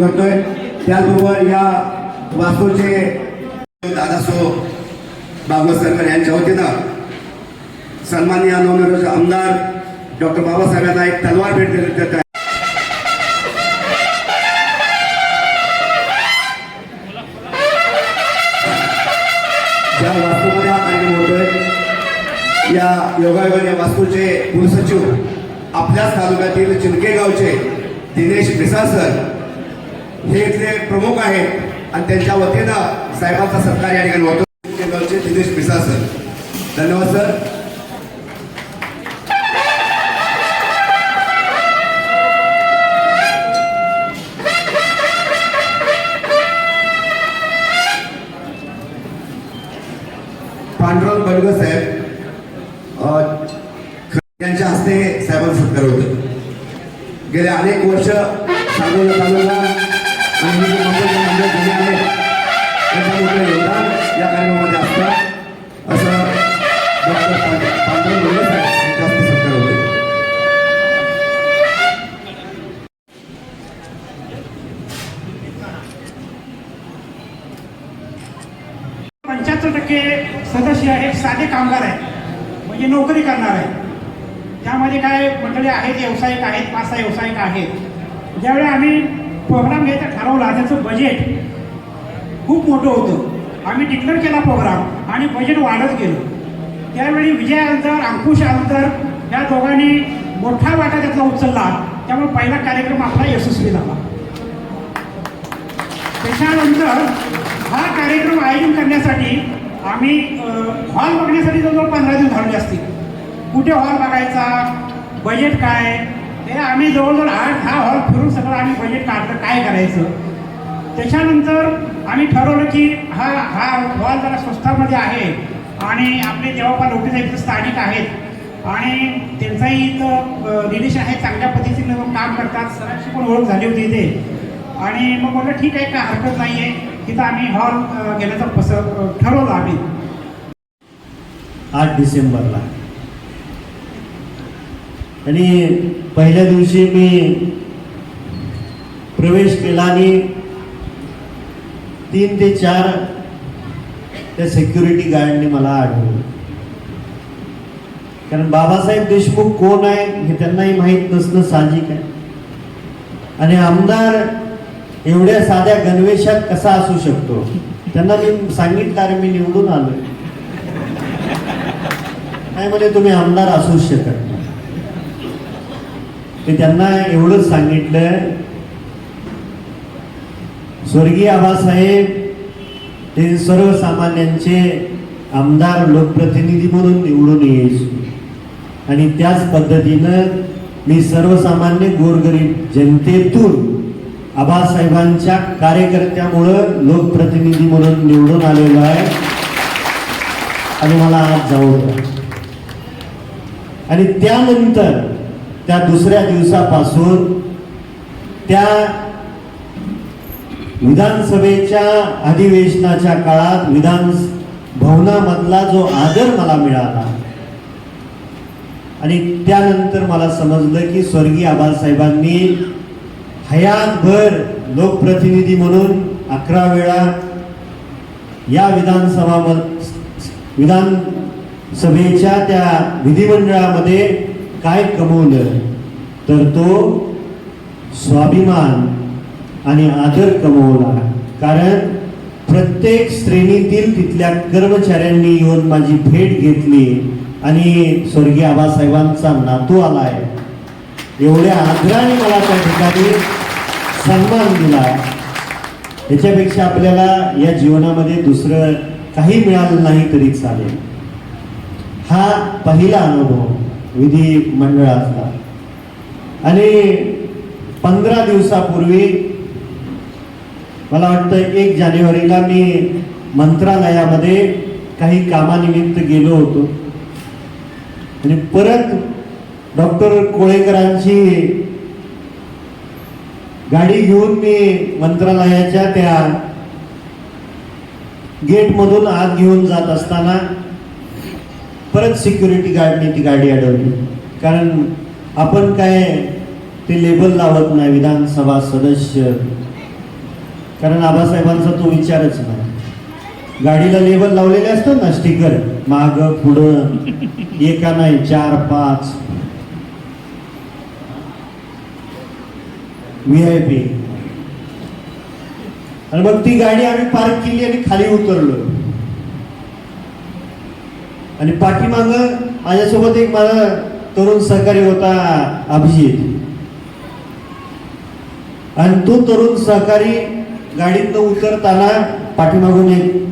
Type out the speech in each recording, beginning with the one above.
करतोय त्याचबरोबर या वास्तूचे दादासो बाबा यांच्या वतीनं सन्माननीय नवनिर्वाचित आमदार डॉक्टर बाबासाहेब यांना एक तलवार भेट देण्यात त्यात आहे ज्या वास्तूमध्ये हा कार्यक्रम होतोय या योगायोगाने या वास्तूचे कुलसचिव आपल्याच तालुक्यातील चिनके गावचे दिनेश मिसाळ सर हे इथले प्रमुख आहेत आणि त्यांच्या वतीनं साहेबांचा सत्कार या ठिकाणी होतो. गावचे दिनेश सर. धन्यवाद सर. पांडुरंग बडग साहेब यांच्या हस्ते साहेबांचा सत्कार होतो. गेले अनेक वर्ष सांगोला तालुका आणि मंडळ मंडळ आहेत मोठं योगदान या कार्यक्रमामध्ये असं डॉक्टर साहेब यांच्या सत्कार पंच्याहत्तर टक्के सदस्य हे साधे कामगार आहेत म्हणजे नोकरी करणार आहेत. त्यामध्ये काय मंडळी आहेत व्यावसायिक आहेत पाच सहा व्यावसायिक आहेत. ज्यावेळी आम्ही प्रोग्राम घ्यायचा ठरवला त्याचं बजेट खूप मोठं होतं. आम्ही डिक्लेअर केला प्रोग्राम आणि बजेट वाढत गेलो. त्यावेळी विजय अंतर अंकुश अंतर या दोघांनी मोठा वाटा त्यातला उचलला. त्यामुळे पहिला कार्यक्रम आपला यशस्वी झाला. त्याच्यानंतर हा कार्यक्रम आयोजन करण्यासाठी आम्ही हॉल बघण्यासाठी जवळजवळ पंधरा दिवस घालवले असतील. कुठे हॉल बघायचा बजेट काय हे आम्ही जवळजवळ आठ दहा हॉल फिरून सगळं आम्ही बजेट काढलं काय करायचं? त्याच्यानंतर आम्ही ठरवलं की हा हा हॉल जरा स्वस्तामध्ये आहे आणि आपले देवापा लोटे इथं स्थानिक आहेत. आणि त्यांचाही इथं रिलेशन आहे चांगल्या पद्धतीने काम करतात. सरांची पण ओळख झाली होती इथे. आणि मग म्हटलं ठीक आहे काय हरकत नाही आहे तिथं आम्ही हॉल घेण्याचं पस ठरवलं आम्ही. आठ डिसेंबरला. आणि पहिल्या दिवशी मी प्रवेश केला आणि तीन ते चार त्या सिक्युरिटी गार्डने मला आढळलं. कारण बाबासाहेब देशमुख कोण आहे हे त्यांनाही माहीत नसणं साहजिक आहे. आणि आमदार एवढ्या साध्या गणवेशात कसा असू शकतो? त्यांना मी सांगितलं अरे मी निवडून आलोय. नाही म्हणे तुम्ही आमदार असूच शकत मी त्यांना एवढंच सांगितलं स्वर्गीय आबासाहेब ते सर्वसामान्यांचे आमदार लोकप्रतिनिधी म्हणून निवडून येईल. आणि त्याच पद्धतीनं मी सर्वसामान्य गोरगरीब जनतेतून आबासाहेबांच्या कार्यकर्त्यामुळं लोकप्रतिनिधी म्हणून निवडून आलेलो आहे. आणि मला आज जाऊ आणि त्यानंतर त्या दुसऱ्या दिवसापासून त्या विधानसभेच्या अधिवेशनाच्या काळात विधान भवनामधला जो आदर मला मिळाला आणि त्यानंतर मला समजलं की स्वर्गीय आबासाहेबांनी हयातभर लोकप्रतिनिधी म्हणून अकरा वेळा या विधानसभा विधानसभेच्या त्या विधिमंडळामध्ये काय कमवलं तर तो स्वाभिमान आणि आदर कमवला. कारण प्रत्येक श्रेणीतील तिथल्या कर्मचाऱ्यांनी येऊन माझी भेट घेतली आणि स्वर्गीय आबासाहेबांचा नातू आलाय. एवढ्या आदराने मला त्या ठिकाणी सन्मान दिला. याच्यापेक्षा आपल्याला या जीवनामध्ये दुसरं काही मिळालं नाही तरी चालेल. हा पहिला अनुभव. विधी मंडळातला आणि पंधरा दिवसापूर्वी मला वाटतं एक जानेवारीला मी मंत्रालयामध्ये काही कामानिमित्त गेलो होतो. आणि परत डॉक्टर कोळेकरांची गाडी घेऊन मी मंत्रालयाच्या त्या गेटमधून आत घेऊन जात असताना परत सिक्युरिटी गार्डने ती गाडी अडवली. कारण आपण काय ते लेबल लावत नाही विधानसभा सदस्य. कारण आबासाहेबांचा तो विचारच नाही. गाडीला लेबल लावलेले असतात ना स्टिकर माग पुढं एका नाही चार पाच. व्ही आय पी आणि मग ती गाडी आम्ही पार्क केली आणि खाली उतरलो. आणि पाठीमाग माझ्यासोबत एक माझा तरुण सहकारी होता अभिजित. आणि तो तरुण सहकारी गाडीतनं उतरताना पाठीमागून एक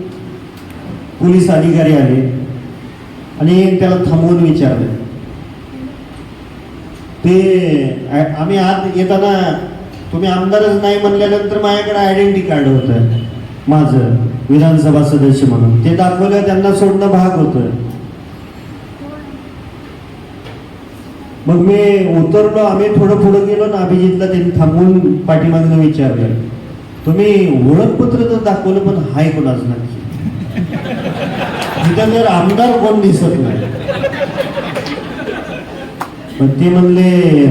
पोलीस अधिकारी आले आणि त्याला थांबवून विचारलं. ते आम्ही आत येताना तुम्ही आमदारच नाही म्हणल्यानंतर माझ्याकडे आयडेंटिटी कार्ड होतं. माझं विधानसभा सदस्य म्हणून. ते दाखवलं त्यांना सोडणं भाग होतं. मग मी उतरलो आम्ही थोडं पुढं गेलो ना अभिजितला त्यांनी थांबून पाठीमागनं विचारलं. तुम्ही ओळखपत्र तर दाखवलं पण हाय कोणाच नक्की? तिथं आमदार कोण दिसत नाही. पण ते म्हणले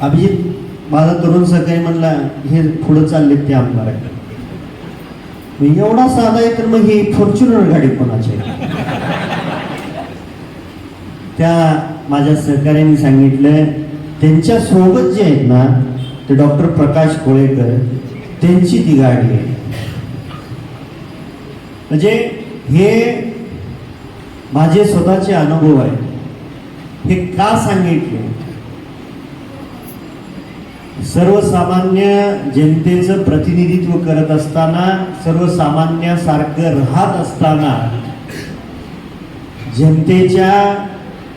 अभिजित माझा तरुण सकाळी म्हणला हे पुढं चालले ते आमदार आहे एवढा साधा आहे तर मग ही फॉर्च्युनर गाडी कोणाची त्या माझ्या सहकार्याने सांगितलं त्यांच्यासोबत जे आहेत ना ते डॉक्टर प्रकाश कोळेकर त्यांची ती गाडी आहे. म्हणजे हे माझे स्वतःचे अनुभव आहेत हे का सांगितले? सर्वसामान्य जनतेचं प्रतिनिधित्व करत असताना सर्वसामान्यासारखं राहत असताना जनतेच्या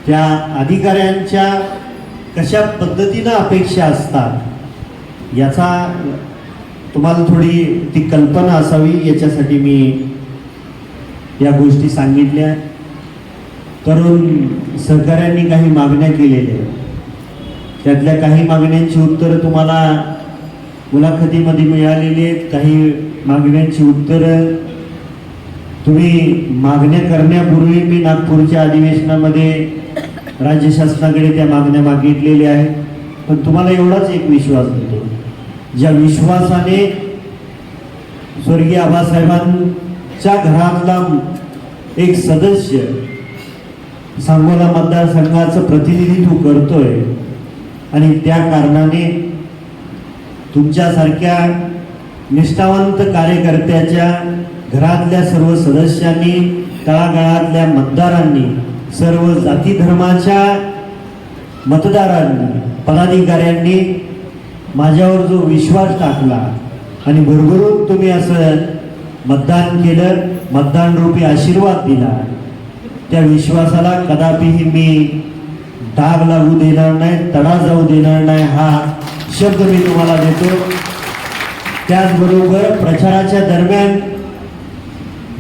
त्या अधिकाऱ्यांच्या कशा पद्धतीनं अपेक्षा असतात याचा तुम्हाला थोडी ती कल्पना असावी याच्यासाठी मी या गोष्टी सांगितल्या तरुण सहकाऱ्यांनी काही मागण्या केलेल्या आहेत. त्यातल्या काही मागण्यांची उत्तरं तुम्हाला मुलाखतीमध्ये मिळालेली आहेत काही मागण्यांची उत्तरं तुम्ही मागण्या करण्यापूर्वी मी नागपूरच्या अधिवेशनामध्ये राज्य शासनाकडे त्या मागण्या मागितलेल्या आहेत. पण तुम्हाला एवढाच एक विश्वास देतो ज्या विश्वासाने स्वर्गीय आबासाहेबांच्या घरातला एक सदस्य सांगोला मतदारसंघाचं प्रतिनिधित्व करतोय आणि त्या कारणाने तुमच्यासारख्या निष्ठावंत कार्यकर्त्याच्या घरातल्या सर्व सदस्यांनी तळागाळातल्या मतदारांनी सर्व जाती धर्माच्या मतदारांनी पदाधिकाऱ्यांनी माझ्यावर जो विश्वास टाकला आणि भरभरून तुम्ही असं मतदान केलं मतदान रूपी आशीर्वाद दिला त्या विश्वासाला कदापिही मी डाग लागू देणार नाही तडा जाऊ देणार नाही हा शब्द मी तुम्हाला देतो. त्याचबरोबर प्रचाराच्या दरम्यान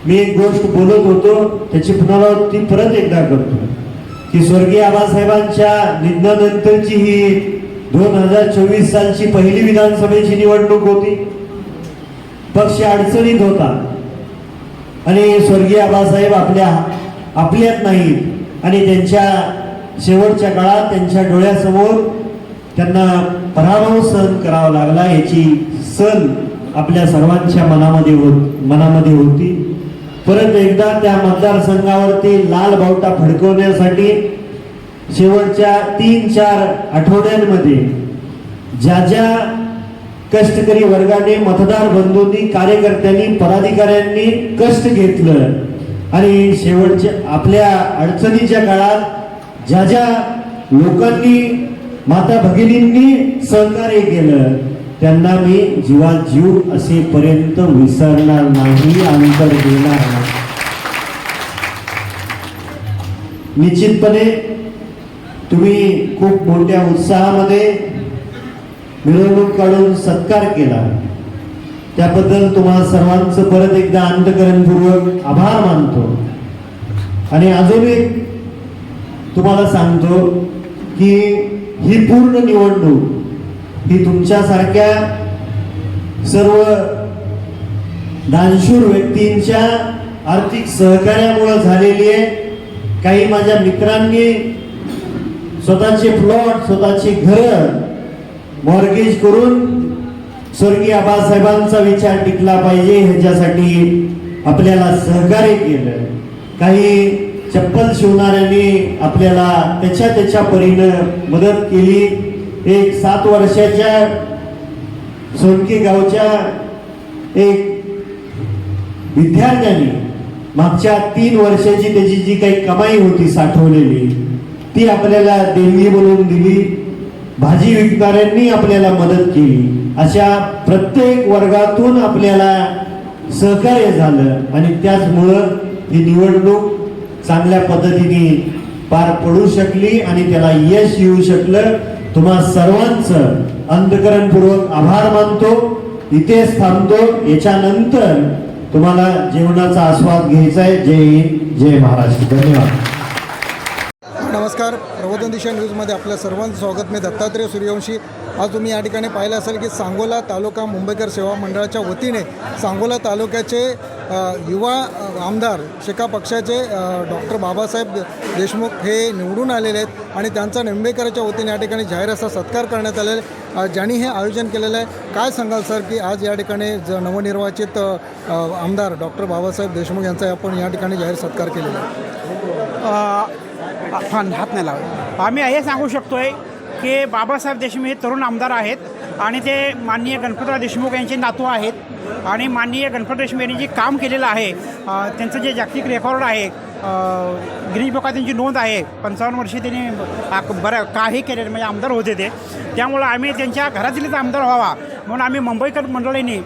मी एक गोष्ट बोलत होतो त्याची पुनरावृत्ती परत एकदा करतो. की स्वर्गीय आबासाहेबांच्या निधनानंतरची ही दोन हजार चोवीस सालची पहिली विधानसभेची निवडणूक होती. पक्ष अडचणीत होता. आणि स्वर्गीय आबासाहेब आपल्या आपल्यात नाहीत. आणि त्यांच्या शेवटच्या काळात त्यांच्या डोळ्यासमोर त्यांना पराभव सहन करावा लागला याची सण आपल्या सर्वांच्या मनामध्ये होत मनामध्ये होती. परत एकदा त्या मतदारसंघावरती लाल बावटा फडकवण्यासाठी शेवटच्या तीन चार आठवड्यांमध्ये ज्या ज्या कष्टकरी वर्गाने मतदार बंधूंनी कार्यकर्त्यांनी पदाधिकाऱ्यांनी कष्ट घेतलं आणि शेवटच्या आपल्या अडचणीच्या काळात ज्या ज्या लोकांनी माता भगिनींनी सहकार्य केलं त्यांना मी जीवात जीव असेपर्यंत विसरणार नाही अंतर देणार नाही. निश्चितपणे तुम्ही खूप मोठ्या उत्साहामध्ये मिरवणूक काढून सत्कार केला. त्याबद्दल तुम्हाला सर्वांचं परत एकदा अंतकरणपूर्वक आभार मानतो. आणि अजून एक तुम्हाला सांगतो की ही पूर्ण निवडणूक ही तुमच्यासारख्या सर्व दानशूर व्यक्तींच्या आर्थिक सहकार्यामुळं झालेली आहे. काही माझ्या मित्रांनी स्वतःचे प्लॉट स्वतःची घर मॉर्गेज करून स्वर्गीय आबासाहेबांचा विचार टिकला पाहिजे. ह्याच्यासाठी आपल्याला सहकार्य केलं. काही चप्पल शिवणाऱ्यांनी आपल्याला त्याच्या त्याच्या परीनं मदत केली. एक सात वर्षाच्या सोनकी गावच्या एक विद्यार्थ्यांनी मागच्या तीन वर्षाची त्याची जी काही कमाई होती साठवलेली ती आपल्याला देणगी बोलून दिली भाजी विकणाऱ्यांनी आपल्याला मदत केली. अशा प्रत्येक वर्गातून आपल्याला सहकार्य झालं आणि त्याचमुळं ही निवडणूक चांगल्या पद्धतीने पार पडू शकली आणि त्याला यश येऊ शकलं. तुम्हा सर्वांचं अंतकरणपूर्वक आभार मानतो इथेच थांबतो याच्यानंतर तुम्हाला जेवणाचा आस्वाद घ्यायचा आहे. जय हिंद जय महाराष्ट्र. धन्यवाद. नमस्कार. प्रबोधन दिशा न्यूजमध्ये आपल्या सर्वांचं स्वागत. मी दत्तात्रय सूर्यवंशी. आज तुम्ही या ठिकाणी पाहिलं असेल की सांगोला तालुका मुंबईकर सेवा मंडळाच्या वतीने सांगोला तालुक्याचे युवा आमदार शिका पक्षाचे डॉक्टर बाबासाहेब देशमुख हे निवडून आलेले आहेत आणि त्यांचा निंबेकराच्या वतीने या ठिकाणी जाहीर असा सत्कार करण्यात आलेला आहे. ज्यांनी हे आयोजन केलेलं आहे काय सांगाल सर की आज या ठिकाणी ज नवनिर्वाचित आमदार डॉक्टर बाबासाहेब देशमुख यांचा आपण या ठिकाणी जाहीर सत्कार केलेला आहे? हा हात नाही लावत. आम्ही हे सांगू शकतो आहे की बाबासाहेब देशमुख हे तरुण आमदार आहेत आणि ते माननीय गणपतराव देशमुख यांचे नातू आहेत. आणि माननीय गणपत यांनी जे काम केलेलं आहे त्यांचं जे जागतिक रेकॉर्ड आहे गिरीश बोका त्यांची नोंद आहे पंचावन्न वर्षे त्यांनी बरं काही केलेलं म्हणजे आमदार होते ते. त्यामुळं आम्ही त्यांच्या घरातीलच आमदार व्हावा म्हणून आम्ही मुंबईकर मंडळींनी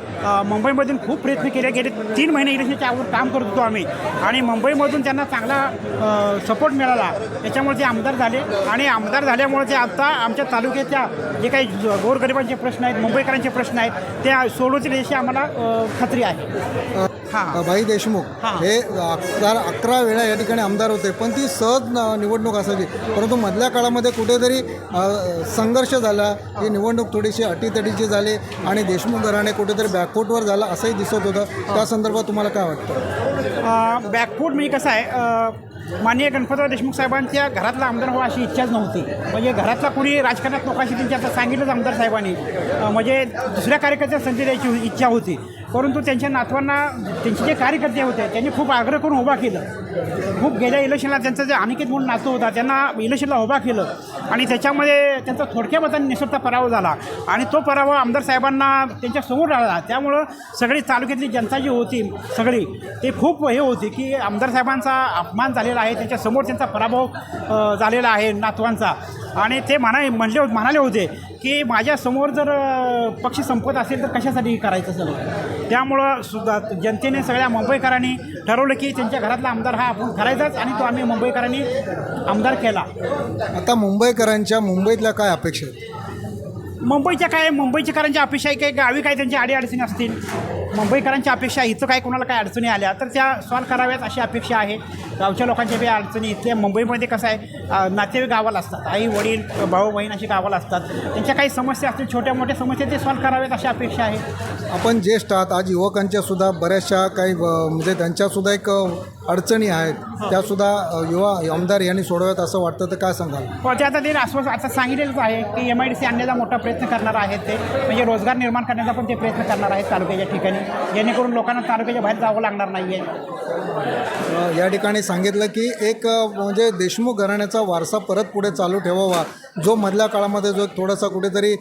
मुंबईमधून खूप प्रयत्न केले. गेले तीन महिने इलेक्शनच्या अगोदर काम करत होतो आम्ही. आणि मुंबईमधून त्यांना चांगला सपोर्ट मिळाला. त्याच्यामुळे ते आमदार झाले. आणि आमदार झाल्यामुळे ते आता आमच्या तालुक्याच्या जे काही गोरगरिबांचे प्रश्न आहेत मुंबईकरांचे प्रश्न आहेत ते सोडवतील याची आम्हाला खात्री आहे. हां. भाई देशमुख हां. हे अकरा अकरा वेळा या ठिकाणी आमदार होते पण ती सहज न- निवडणूक असायची परंतु मधल्या काळामध्ये कुठेतरी अ, संघर्ष झाला ही निवडणूक थोडीशी अटीतटीची झाली आणि देशमुख घराणे कुठेतरी बॅकफूटवर झाला असंही दिसत होतं. त्या संदर्भात तुम्हाला काय वाटतं? बॅकफूट म्हणजे कसं आहे अ, माननीय गणपतराव देशमुख साहेबांच्या घरातला आमदार व्हावा अशी इच्छाच नव्हती. म्हणजे घरातला कुणी राजकारणात लोकांशी त्यांच्या आता सांगितलंच आमदार साहेबांनी. म्हणजे दुसऱ्या कार्यकर्त्या संधी द्यायची इच्छा होती. परंतु त्यांच्या नातवांना त्यांचे जे कार्यकर्ते होते त्यांनी खूप आग्रह करून उभा केलं. खूप गेल्या इलेक्शनला त्यांचा जे अनिकेत म्हणून नातू होता त्यांना इलेक्शनला उभा केलं. आणि त्याच्यामध्ये त्यांचा थोडक्या मताने निसटता पराभव झाला. आणि तो पराभव आमदार साहेबांना त्यांच्यासमोर आला. त्यामुळं सगळी तालुक्यातली जनता जी होती सगळी ते खूप हे होती की आमदार साहेबांचा अपमान झालेला आहे त्यांच्यासमोर त्यांचा पराभव झालेला आहे नातवांचा. आणि ते म्हणा म्हणले म्हणाले होते की माझ्यासमोर जर पक्ष संपत असेल तर कशासाठी करायचं सगळं? त्यामुळं सुद्धा जनतेने सगळ्या मुंबईकरांनी ठरवलं की त्यांच्या घरातला आमदार हा आपण करायचाच आणि तो आम्ही मुंबईकरांनी आमदार केला. आता मुंबईकरांच्या मुंबईतल्या काय अपेक्षा आहेत? मुंबईच्या काय? मुंबईकरांच्या अपेक्षा आहे काय गावी काय त्यांच्या अडीअडचणी असतील? मुंबईकरांच्या अपेक्षा इथं काय कोणाला काय अडचणी आल्या तर त्या सॉल्व कराव्यात अशी अपेक्षा आहे. गावच्या लोकांच्या बी अडचणी इथल्या मुंबईमध्ये कसं आहे नातेवाईक गावाला असतात आई वडील भाऊ बहीण अशी गावाला असतात. त्यांच्या काही समस्या असतील छोट्या मोठ्या समस्या ते सॉल्व कराव्यात अशी अपेक्षा आहे. आपण ज्येष्ठ आहात आज युवकांच्या सुद्धा बऱ्याचशा काही म्हणजे त्यांच्यासुद्धा एक अडचणी आहेत. त्यासुद्धा युवा आमदार यांनी सोडव्यात असं वाटतं तर काय सांगाल? पण ते आता ते आश्वास आता सांगितलेलंच आहे की एम आय डी सी आणण्याचा मोठा प्रयत्न करणार आहेत ते. म्हणजे रोजगार निर्माण करण्याचा पण ते प्रयत्न करणार आहेत तालुक्याच्या ठिकाणी. जेणेकरून लोकांना तालुक्याच्या बाहेर जावं लागणार नाही आहे या ठिकाणी सांगितलं की एक म्हणजे देशमुख घराण्याचा वारसा परत पुढे चालू ठेवावा. जो मधल्या काळामध्ये जो थोडासा कुठेतरी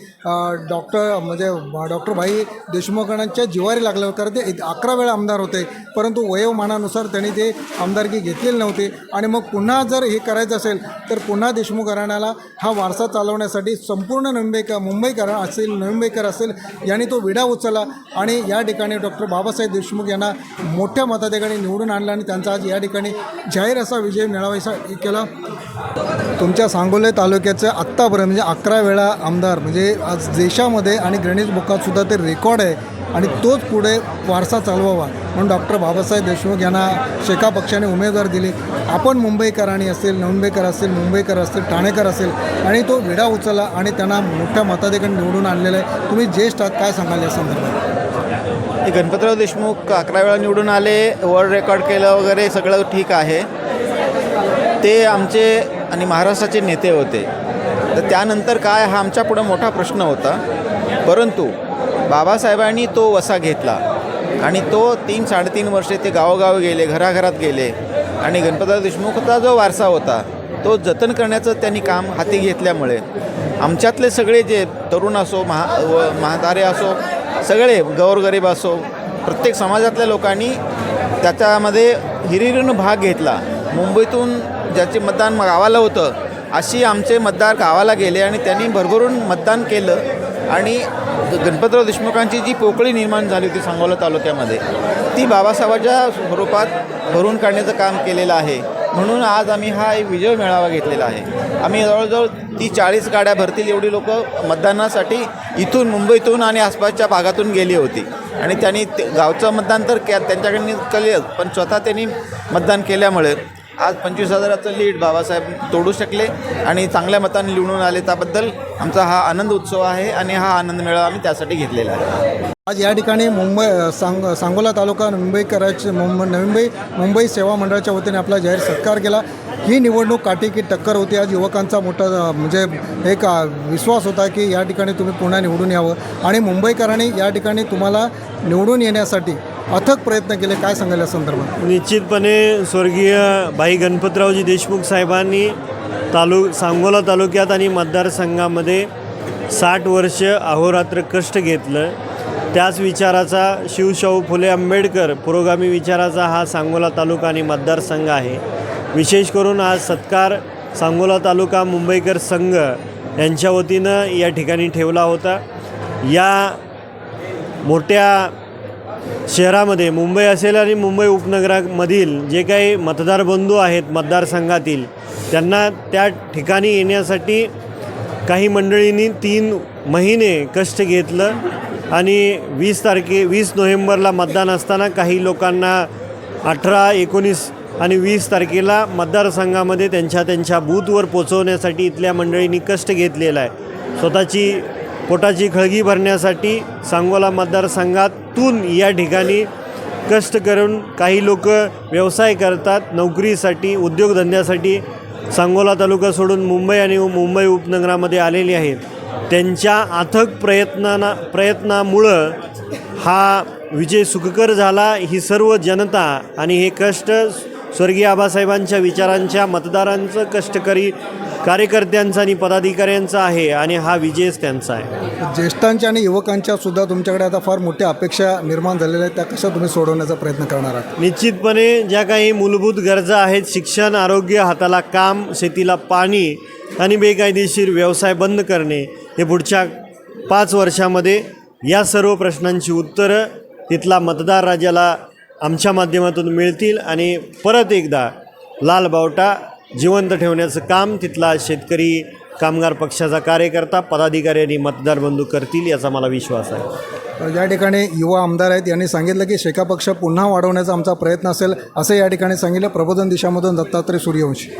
डॉक्टर म्हणजे डॉक्टर भाई देशमुखांच्या जिवारी लागलं कारण ते अकरा वेळा आमदार होते परंतु वयोमानानुसार त्यांनी ते आमदारकी घेतलेली नव्हती. आणि मग पुन्हा जर हे करायचं असेल तर पुन्हा देशमुख घराण्याला हा वारसा चालवण्यासाठी संपूर्ण मुंबईकर मुंबईकर असेल मुंबईकर असेल यांनी तो विडा उचलला. आणि या ठिकाणी डॉक्टर बाबासाहेब देशमुख यांना मोठ्या मताधिकारी निवडून आणला आणि त्यांचा आज या ठिकाणी जाहीर असा विजय मिळावायचा केला. तुमच्या सांगोले तालुक्याचं आत्तापर्यंत म्हणजे अकरा वेळा आमदार म्हणजे आज देशामध्ये आणि गणेश बुकातसुद्धा ते रेकॉर्ड आहे आणि तोच पुढे वारसा चालवावा म्हणून डॉक्टर बाबासाहेब देशमुख यांना शेका पक्षाने उमेदवार दिली. आपण मुंबईकरांनी असेल मुंबईकर असेल मुंबईकर असतील ठाणेकर असेल आणि तो विडा उचलला आणि त्यांना मोठ्या मताधिकारी निवडून आणलेला आहे. तुम्ही ज्येष्ठ आहात काय सांगाल या संदर्भात? ते गणपतराव देशमुख अकरा वेळा निवडून आले वर्ल्ड रेकॉर्ड केलं वगैरे सगळं ठीक आहे. ते आमचे आणि महाराष्ट्राचे नेते होते. तर त्यानंतर काय हा आमच्या पुढं मोठा प्रश्न होता. परंतु बाबासाहेबांनी तो वसा घेतला आणि तो तीन साडेतीन वर्षे ते गावोगाव गेले घराघरात गेले आणि गणपतराव देशमुखचा जो वारसा होता तो जतन करण्याचं त्यांनी काम हाती घेतल्यामुळे आमच्यातले सगळे जे तरुण असो महा व म्हातारे असो सगळे गौरगरीब असो प्रत्येक समाजातल्या लोकांनी त्याच्यामध्ये हिरिरीनं भाग घेतला. मुंबईतून ज्याचे मतदान गावाला होतं अशी आमचे मतदार गावाला गेले आणि त्यांनी भरभरून मतदान केलं आणि गणपतराव देशमुखांची जी पोकळी निर्माण झाली होती सांगोला तालुक्यामध्ये ती बाबासाहेबाच्या स्वरूपात भरून काढण्याचं काम केलेलं आहे. म्हणून आज आम्ही हा एक विजय मेळावा घेतलेला आहे. आम्ही जवळजवळ ती चाळीस गाड्या भरतील एवढी लोक मतदानासाठी इथून मुंबईतून आणि आसपासच्या भागातून गेली होती. आणि त्यांनी ते गावचं मतदान तर क्या त्यांच्याकडनी केले पण स्वतः त्यांनी मतदान केल्यामुळे आज पंचवीस हजाराचं लीड बाबासाहेब तोडू शकले आणि चांगल्या मताने निवडून आले त्याबद्दल आमचा हा आनंद उत्सव आहे आणि हा आनंद मेळावा आम्ही त्यासाठी घेतलेला आहे. आज या ठिकाणी मुंबई सांग सांगोला तालुका मुंबईकरांचे मुंबई नवी मुंबई मुंबई सेवा मंडळाच्या वतीने आपला जाहीर सत्कार केला. ही निवडणूक काटेकी टक्कर होती. आज युवकांचा मोठा म्हणजे एक विश्वास होता की या ठिकाणी तुम्ही पुन्हा निवडून यावं. आणि मुंबईकरांनी या ठिकाणी तुम्हाला निवडून येण्यासाठी अथक प्रयत्न केले. काय सांगाल या संदर्भात? निश्चितपणे स्वर्गीय भाई गणपतरावजी देशमुख साहेबांनी तालु सांगोला तालुक्यात आणि मतदारसंघामध्ये साठ वर्ष अहोरात्र कष्ट घेतलं. त्याच विचाराचा शिवशाहू फुले आंबेडकर पुरोगामी विचाराचा हा सांगोला तालुका आणि मतदारसंघ आहे. विशेष करून आज सत्कार सांगोला तालुका मुंबईकर संघ यांच्या वतीनं या ठिकाणी ठेवला होता. या मोठ्या शहरामध्ये मुंबई असेल आणि मुंबई उपनगरामधील जे काही मतदार बंधू आहेत मतदारसंघातील त्यांना त्या ठिकाणी येण्यासाठी काही मंडळींनी तीन महिने कष्ट घेतलं आणि वीस तारखे वीस नोव्हेंबरला मतदान असताना काही लोकांना अठरा एकोणीस आणि वीस तारखेला मतदारसंघामध्ये त्यांच्या त्यांच्या बूथवर पोचवण्यासाठी इथल्या मंडळींनी कष्ट घेतलेला आहे. स्वतःची पोटाची खळगी भरण्यासाठी सांगोला मतदारसंघातून या ठिकाणी कष्ट करून काही लोक व्यवसाय करतात नोकरीसाठी उद्योगधंद्यासाठी. सांगोला तालुका सोडून मुंबई आणि मुंबई उपनगरामध्ये आलेले आहेत. त्यांच्या अथक प्रयत्नाना प्रयत्नामुळं हा विजय सुखकर झाला. ही सर्व जनता आणि हे कष्ट स्वर्गीय आबासाहेबांच्या विचारांच्या मतदारांचं कष्टकरी कार्यकर्त्यांचा आणि पदाधिकाऱ्यांचा आहे आणि हा विजयच त्यांचा आहे. ज्येष्ठांच्या आणि युवकांच्या सुद्धा तुमच्याकडे आता फार मोठ्या अपेक्षा निर्माण झालेल्या आहेत. त्या कशा तुम्ही सोडवण्याचा प्रयत्न करणार आहात? निश्चितपणे ज्या काही मूलभूत गरजा आहेत शिक्षण आरोग्य हाताला काम शेतीला पाणी आणि बेकायदेशीर व्यवसाय बंद करणे हे पुढच्या पाच वर्षामध्ये या सर्व प्रश्नांची उत्तरं तिथला मतदार राजाला आमच्या माध्यमातून मिळतील आणि परत एकदा लाल बावटा जिवंत ठेवण्याचं काम तिथला शेतकरी कामगार पक्षाचा कार्यकर्ता पदाधिकारी आणि मतदार बंधू करतील याचा मला विश्वास आहे. या ठिकाणी युवा आमदार आहेत यांनी सांगितलं की शेका पक्ष पुन्हा वाढवण्याचा आमचा प्रयत्न असेल असं या ठिकाणी सांगितलं. प्रबोधन दिशामधून दत्तात्रय सूर्यवंशी.